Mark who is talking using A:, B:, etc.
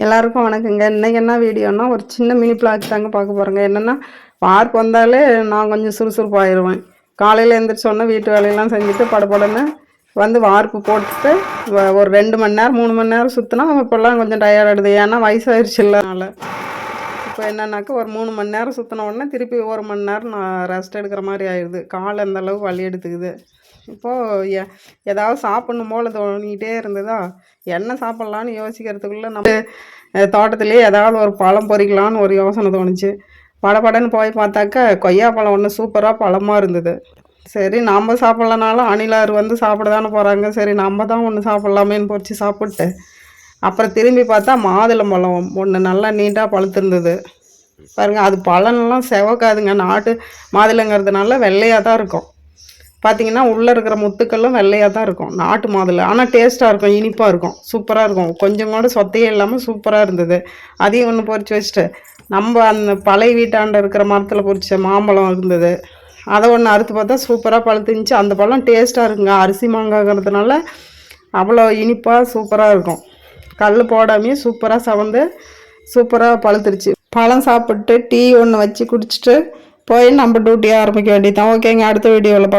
A: எல்லாருக்கும் வணக்கங்க. இன்றைக்கி என்ன வீடியோனா ஒரு சின்ன மினி பிளாக் தாங்க பார்க்க போகிறேங்க என்னென்னா பார்க் வந்தாலே நான் கொஞ்சம் சுறுசுறுப்பாயிடுவேன் காலையில் எழுந்திரிச்சோன்னே வீட்டு வேலையெல்லாம் செஞ்சுட்டு படபடன்னு வந்து வார்ப்பு போட்டுட்டு ஒரு ரெண்டு மணி நேரம் மூணு மணி நேரம் சுற்றினா இப்போல்லாம் கொஞ்சம் டயர்டாகிடுது ஏன்னா வயசாயிருச்சு இல்லைனால இப்போ என்னன்னாக்கா ஒரு மூணு மணி நேரம் சுற்றின உடனே திருப்பி ஒரு மணி நேரம் நான் ரெஸ்ட் எடுக்கிற மாதிரி ஆயிடுது. கால் அந்தளவு வலி எடுத்துக்குது. இப்போது எ ஏதாவது சாப்பிட்ணும் போல் தோணிக்கிட்டே இருந்ததா? என்ன சாப்பிட்லான்னு யோசிக்கிறதுக்குள்ளே நம்ம தோட்டத்துலேயே ஏதாவது ஒரு பழம் பொறிக்கலான்னு ஒரு யோசனை தோணுச்சு. படபடன்னு போய் பார்த்தாக்கா கொய்யா பழம் ஒன்று சூப்பராக பழமாக இருந்தது. சரி நம்ம சாப்பிட்லனாலும் அணிலார் வந்து சாப்பிட தானே போகிறாங்க சரி நம்ம தான் ஒன்று சாப்பிட்லாமேன்னு பொறிச்சு சாப்பிட்டு அப்புறம் திரும்பி பார்த்தா மாதுளம்பழம் ஒன்று நல்லா நீட்டாக பழுத்திருந்தது. பாருங்கள் அது பழம்லாம் செவக்காதுங்க. நாட்டு மாதுளைங்கிறதுனால வெள்ளையாக தான் இருக்கும். பார்த்தீங்கன்னா உள்ளே இருக்கிற முத்துக்கள்லாம் வெள்ளையாக தான் இருக்கும். நாட்டு மாதுளை. ஆனால் டேஸ்ட்டாக இருக்கும் இனிப்பாக இருக்கும் சூப்பராக இருக்கும். கொஞ்சம் கூட சொத்தையே இல்லாமல் சூப்பராக இருந்தது. அதையும் ஒன்று பொறிச்சு வச்சுட்டு நம்ம அந்த பழைய வீட்டாண்ட இருக்கிற மரத்தில் பொறிச்ச மாம்பழம் இருந்தது. அதை ஒன்று அறுத்து பார்த்தா சூப்பராக பழுத்துருந்துச்சு. அந்த பழம் டேஸ்ட்டாக இருக்குங்க. அரிசி மாங்காய்ங்கிறதுனால அவ்வளோ இனிப்பாக சூப்பராக இருக்கும். கல் போடாமையே சூப்பராக சவந்து சூப்பராக பழுத்துருச்சு. பழம் சாப்பிட்டு டீ ஒன்று வச்சு குடிச்சிட்டு போய் நம்ம டியூட்டியை ஆரம்பிக்க வேண்டியதான் ஓகேங்க அடுத்த வீடியோவில்